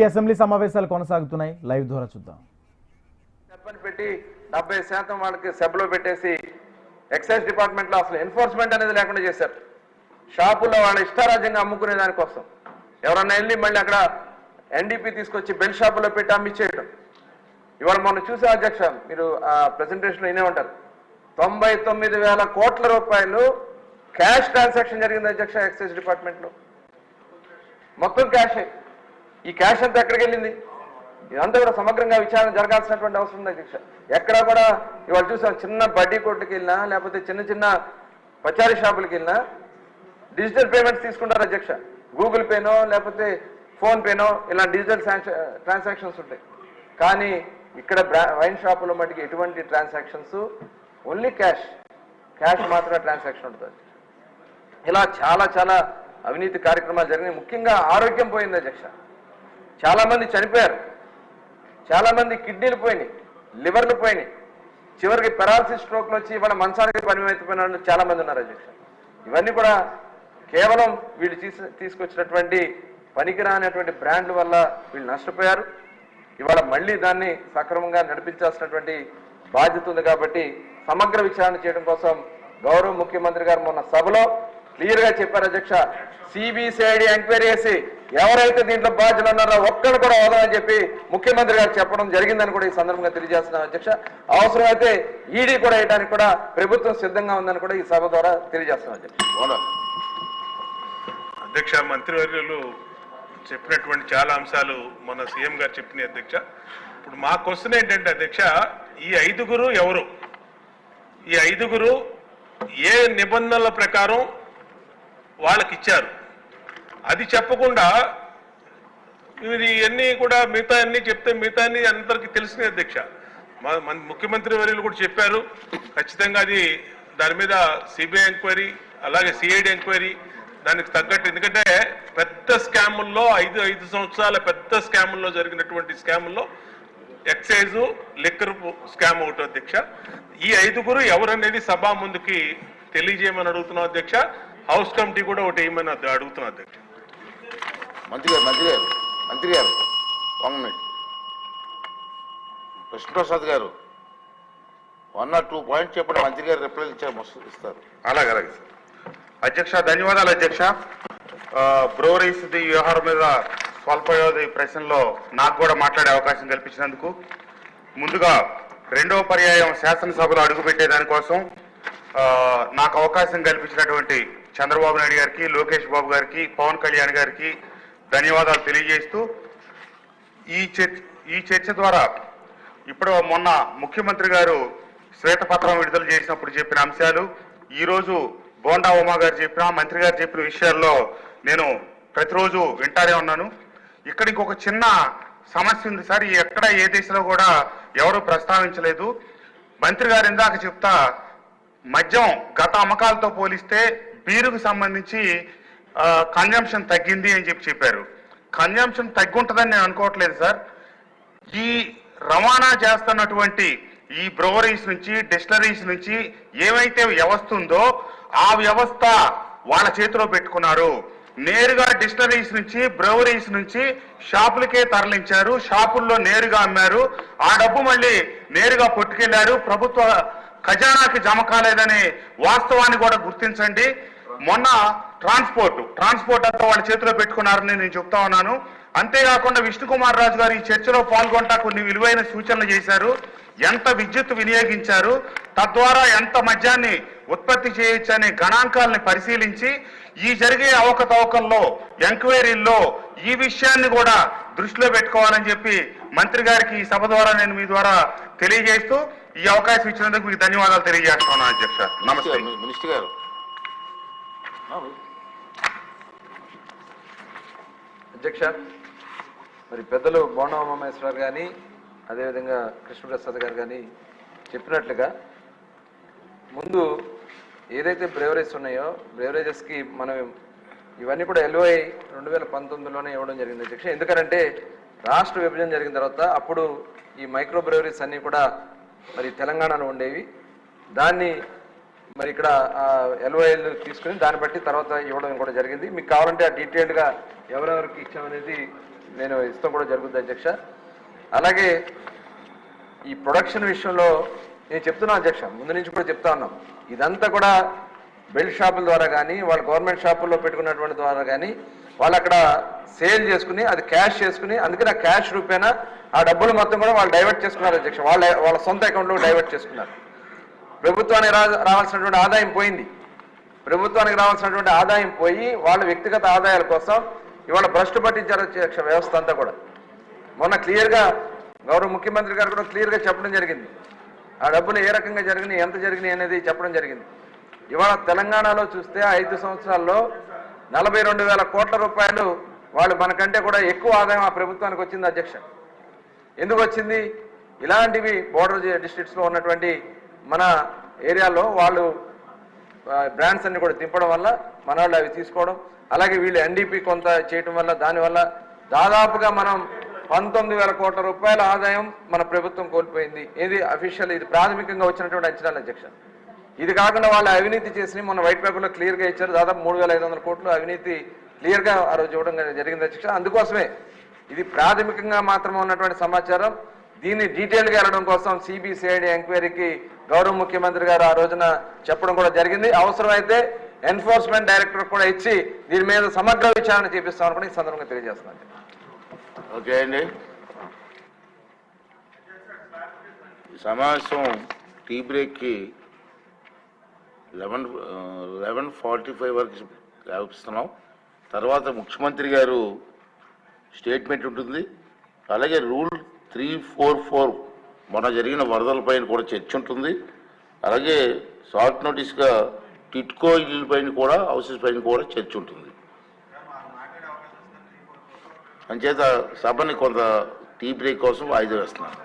AP assembly సమావేశాలు కొనసాగుతున్నాయి. Live ద్వారా చూద్దాం. చెప్పని పెట్టి డెబ్బై శాతం వాళ్ళకి సభలో పెట్టేసి ఎక్సైజ్ డిపార్ట్మెంట్లో అసలు ఎన్ఫోర్స్మెంట్ అనేది లేకుండా చేశారు. షాపుల్లో వాళ్ళ ఇష్టారాజ్యంగా అమ్ముకునే దానికోసం. ఎవరన్నా వెళ్ళి మళ్ళీ అక్కడ ఎన్డీపీ తీసుకొచ్చి బెల్ షాపులో పెట్టి అమ్మిచ్చేయడం. ఇవాళ మొన్న చూసే అధ్యక్ష మీరు ఆ ప్రెసెంటేషన్ వినే ఉంటారు. తొంభై తొమ్మిది వేల కోట్ల రూపాయలు క్యాష్ ట్రాన్సాక్షన్ జరిగింది అధ్యక్ష ఎక్సైజ్ డిపార్ట్మెంట్లో మొత్తం క్యాషే. ఈ క్యాష్ అంతా ఎక్కడికి వెళ్ళింది? ఇదంతా కూడా సమగ్రంగా విచారణ జరగాల్సినటువంటి అవసరం ఉంది అధ్యక్ష. ఎక్కడ కూడా ఇవాళ చూసాం చిన్న బడ్డీ కొట్టుకి వెళ్ళినా లేకపోతే చిన్న చిన్న పచారీ షాపులకి వెళ్ళినా డిజిటల్ పేమెంట్స్ తీసుకుంటారు అధ్యక్ష. గూగుల్ పేనో లేకపోతే ఫోన్ పేనో ఇలా డిజిటల్ ట్రాన్సాక్షన్స్ ఉంటాయి. కానీ ఇక్కడ బ్రా- వైన్ షాపులో మటుకు ఎటువంటి ట్రాన్సాక్షన్స్? Only cash. క్యాష్ మాత్రమే ట్రాన్సాక్షన్ ఉంటుంది ఇలా చాలా చాలా అవినీతి కార్యక్రమాలు జరిగినాయి. ముఖ్యంగా ఆరోగ్యం పోయింది అధ్యక్ష. చాలామంది చనిపోయారు. చాలామంది కిడ్నీలు పోయినాయి లివర్లు పోయినాయి. చివరికి పెరాలసిస్ స్ట్రోక్లు వచ్చి ఇవాళ మంచానికి పరిమితమైన వాళ్ళు చాలామంది ఉన్నారు అధ్యక్ష ఇవన్నీ కూడా కేవలం వీళ్ళు తీసు తీసుకొచ్చినటువంటి పనికిరానటువంటి బ్రాండ్ల వల్ల వీళ్ళు నష్టపోయారు. ఇవాళ మళ్ళీ దాన్ని సక్రమంగా నడిపించాల్సినటువంటి బాధ్యత ఉంది కాబట్టి సమగ్ర విచారణ చేయడం కోసం గౌరవ ముఖ్యమంత్రి గారు మొన్న సభలో క్లియర్గా చెప్పారు అధ్యక్ష. సిబిసిఐడి ఎంక్వైరీ చేసి ఎవరైతే దీంట్లో బాధ్యులు ఉన్నారో ఒక్కడు కూడా వదలని చెప్పి ముఖ్యమంత్రి గారు చెప్పడం జరిగిందని కూడా ఈ సందర్భంగా తెలియజేస్తున్నాం అధ్యక్ష. అవసరమైతే ఈడీ కూడా వేయడానికి కూడా ప్రభుత్వం సిద్ధంగా ఉందని కూడా ఈ సభ ద్వారా తెలియజేస్తున్నాం అధ్యక్ష. అధ్యక్ష మంత్రివర్యులు చెప్పినటువంటి చాలా అంశాలు మన సీఎం గారు చెప్పినాయి అధ్యక్ష. ఇప్పుడు మా క్వశ్చన్ ఏంటంటే అధ్యక్ష ఈ ఐదుగురు ఎవరు? ఈ ఐదుగురు ఏ నిబంధనల ప్రకారం వాళ్ళకి ఇచ్చారు అది చెప్పకుండా ఇది ఇవన్నీ కూడా మిగతా అన్ని చెప్తే మిగతా అన్ని అందరికీ తెలిసిన అధ్యక్ష. మా మన ముఖ్యమంత్రి వర్యులు కూడా చెప్పారు. ఖచ్చితంగా అది దాని మీద సిబిఐ ఎంక్వైరీ అలాగే సిఐడి ఎంక్వైరీ దానికి తగ్గట్టు. ఎందుకంటే పెద్ద స్కాముల్లో ఐదు ఐదు సంవత్సరాల పెద్ద స్కాముల్లో జరిగినటువంటి స్కాముల్లో ఎక్సైజ్ లిక్కర్ స్కామ్ ఒకటి అధ్యక్ష. ఈ ఐదుగురు ఎవరనేది సభ ముందుకి తెలియజేయమని అడుగుతున్నాం అధ్యక్ష. హౌస్ కమిటీ కూడా ఒకటి వేయమని అడుగుతున్నాం అధ్యక్ష. మంత్రి గారు మంత్రి గారు మంత్రి గారు వన్ మినిట్ కృష్ణప్రసాద్ గారు వన్ ఆర్ టూ పాయింట్స్ చెప్పండి మంత్రి గారు రిప్లై ఇచ్చారు మస్తు ఇస్తారు. అలాగే అలాగే సార్. అధ్యక్ష ధన్యవాదాలు అధ్యక్ష. బ్రోరీస్ ది వ్యవహారం మీద స్వల్ప వ్యవధి ప్రశ్నలో నాకు కూడా మాట్లాడే అవకాశం కల్పించినందుకు ముందుగా రెండవ పర్యాయం శాసనసభలో అడుగుపెట్టే దానికోసం నాకు అవకాశం కల్పించినటువంటి చంద్రబాబు నాయుడు గారికి లోకేష్ బాబు గారికి పవన్ కళ్యాణ్ గారికి ధన్యవాదాలు తెలియజేస్తూ ఈ చర్చ ఈ చర్చ ద్వారా ఇప్పుడు మొన్న ముఖ్యమంత్రి గారు శ్వేతపత్రం విడుదల చేసినప్పుడు చెప్పిన అంశాలు ఈరోజు బోండా ఉమా గారు చెప్పిన మంత్రి గారు చెప్పిన విషయాల్లో నేను ప్రతిరోజు వింటానే ఉన్నాను. ఇక్కడ ఇంకొక చిన్న సమస్య ఉంది సార్ ఎక్కడ ఏ దేశంలో కూడా ఎవరు ప్రస్తావించలేదు. మంత్రి గారు ఇందాక చెప్తా మద్యం గత అమ్మకాలతో పోలిస్తే బీరుకు సంబంధించి కన్జంప్షన్ తగ్గింది అని చెప్పి చెప్పారు. కన్జంప్షన్ తగ్గుంటుందని నేను అనుకోవట్లేదు సార్. ఈ రవాణా చేస్తున్నటువంటి ఈ బ్రోవరీస్ నుంచి డిస్టలరీస్ నుంచి ఏమైతే వ్యవస్థ ఉందో ఆ వ్యవస్థ వాళ్ళ చేతిలో పెట్టుకున్నారు. నేరుగా డిస్టలరీస్ నుంచి బ్రోవరీస్ నుంచి షాపులకే తరలించారు. షాపుల్లో నేరుగా అమ్మారు. ఆ డబ్బు మళ్ళీ నేరుగా పట్టుకెళ్ళారు ప్రభుత్వ ఖజానాకి జమ కాలేదనే వాస్తవాన్ని కూడా గుర్తించండి. మొన్న ట్రాన్స్పోర్ట్. ట్రాన్స్పోర్ట్ అంతా వాళ్ళ చేతిలో పెట్టుకున్నారని నేను చెప్తా ఉన్నాను. అంతేకాకుండా విష్ణుకుమార్ రాజు గారు ఈ చర్చలో పాల్గొంటా కొన్ని విలువైన సూచనలు చేశారు. ఎంత విద్యుత్ వినియోగించారు తద్వారా ఎంత మద్యాన్ని ఉత్పత్తి చేయొచ్చు అనే గణాంకాలని పరిశీలించి ఈ జరిగే అవకతవకల్లో ఎంక్వైరీల్లో ఈ విషయాన్ని కూడా దృష్టిలో పెట్టుకోవాలని చెప్పి మంత్రి గారికి ఈ సభ ద్వారా నేను మీ ద్వారా తెలియజేస్తూ ఈ అవకాశం ఇచ్చినందుకు మీకు ధన్యవాదాలు తెలియజేస్తున్నాను అధ్యక్ష నమస్తే. మినిస్టర్ గారు. అధ్యక్ష మరి పెద్దలు బోండా ఉమామహేశ్వర కానీ అదేవిధంగా కృష్ణప్రసాద్ గారు కానీ చెప్పినట్లుగా ముందు ఏదైతే బ్రేవరేజ్ ఉన్నాయో బ్రేవరేజెస్కి మనం ఇవన్నీ కూడా ఎల్ఓఐ రెండు వేల పంతొమ్మిదిలోనే ఇవ్వడం జరిగింది అధ్యక్ష. ఎందుకంటే రాష్ట్ర విభజన జరిగిన తర్వాత అప్పుడు ఈ మైక్రో బ్రేవరీస్ అన్నీ కూడా మరి తెలంగాణలో ఉండేవి. దాన్ని మరి ఇక్కడ ఎల్ఓఎల్ తీసుకుని దాన్ని బట్టి తర్వాత ఇవ్వడం కూడా జరిగింది. మీకు కావాలంటే ఆ డీటెయిల్డ్గా ఎవరెవరికి ఇచ్చామనేది నేను ఇస్తాం కూడా జరుగుతుంది అధ్యక్ష. అలాగే ఈ ప్రొడక్షన్ విషయంలో నేను చెప్తున్నా అధ్యక్ష ముందు నుంచి కూడా చెప్తా ఉన్నాం. ఇదంతా కూడా బెల్ట్ షాపుల ద్వారా కానీ వాళ్ళ గవర్నమెంట్ షాపుల్లో పెట్టుకున్నటువంటి ద్వారా కానీ వాళ్ళు అక్కడ సేల్ చేసుకుని అది క్యాష్ చేసుకుని అందుకని ఆ క్యాష్ రూపేనా ఆ డబ్బులు మొత్తం కూడా వాళ్ళు డైవర్ట్ చేసుకున్నారు అధ్యక్ష. వాళ్ళ వాళ్ళ సొంత అకౌంట్లో డైవర్ట్ చేసుకున్నారు. ప్రభుత్వానికి రా రావాల్సినటువంటి ఆదాయం పోయింది. ప్రభుత్వానికి రావాల్సినటువంటి ఆదాయం పోయి వాళ్ళ వ్యక్తిగత ఆదాయాల కోసం ఇవాళ భ్రష్టు పట్టించారు వ్యవస్థ అంతా కూడా. మొన్న క్లియర్గా గౌరవ ముఖ్యమంత్రి గారు కూడా క్లియర్గా చెప్పడం జరిగింది. ఆ డబ్బులు ఏ రకంగా జరిగినాయి ఎంత జరిగినాయి అనేది చెప్పడం జరిగింది. ఇవాళ తెలంగాణలో చూస్తే ఐదు సంవత్సరాల్లో నలభై రెండు వేల కోట్ల రూపాయలు వాళ్ళు మనకంటే కూడా ఎక్కువ ఆదాయం ఆ ప్రభుత్వానికి వచ్చింది అధ్యక్ష. ఎందుకు వచ్చింది? ఇలాంటివి బోర్డర్ డిస్ట్రిక్ట్స్లో ఉన్నటువంటి మన ఏరియాలో వాళ్ళు బ్రాండ్స్ అన్ని కూడా దింపడం వల్ల మన వాళ్ళు అవి తీసుకోవడం అలాగే వీళ్ళు ఎన్డీపీ కొంత చేయటం వల్ల దానివల్ల దాదాపుగా మనం పంతొమ్మిది వేల కోట్ల రూపాయల ఆదాయం మన ప్రభుత్వం కోల్పోయింది. ఇది అఫీషియల్ ఇది ప్రాథమికంగా వచ్చినటువంటి అంచనాలు అధ్యక్ష ఇది కాకుండా వాళ్ళు అవినీతి చేసి మొన్న వైట్ పేపర్లో క్లియర్గా ఇచ్చారు. దాదాపు మూడు వేల ఐదు వందల కోట్లు అవినీతి క్లియర్గా ఆ రోజు ఇవ్వడం జరిగింది. అధ్యక్ష అందుకోసమే ఇది ప్రాథమికంగా మాత్రమే ఉన్నటువంటి సమాచారం. దీన్ని డీటెయిల్గా వెళ్ళడం కోసం సిబిసిఐడి ఎంక్వైరీకి గౌరవ ముఖ్యమంత్రి గారు ఆ రోజున చెప్పడం కూడా జరిగింది. అవసరమైతే ఎన్ఫోర్స్మెంట్ డైరెక్టర్ కూడా ఇచ్చి దీని మీద సమగ్ర విచారణ చేపిస్తామని కూడా ఈ సందర్భంగా తెలియజేస్తున్నాను ఓకే అండి. సమావేశం టీ బ్రేక్కి లెవెన్ లెవెన్ ఫార్టీ ఫైవ్ వరకు రాపిస్తున్నాం తర్వాత ముఖ్యమంత్రి గారు స్టేట్మెంట్ ఉంటుంది. అలాగే రూల్ త్రీ ఫోర్ ఫోర్ మొన్న జరిగిన వరదలపైన కూడా చర్చ ఉంటుంది. అలాగే షార్ట్ నోటీస్గా టిట్కో ఇల్లు పైన కూడా హౌసెస్ పైన కూడా చర్చ ఉంటుంది. అంచేత సభని కొంత టీ బ్రేక్ కోసం వాయిదా వేస్తున్నాను.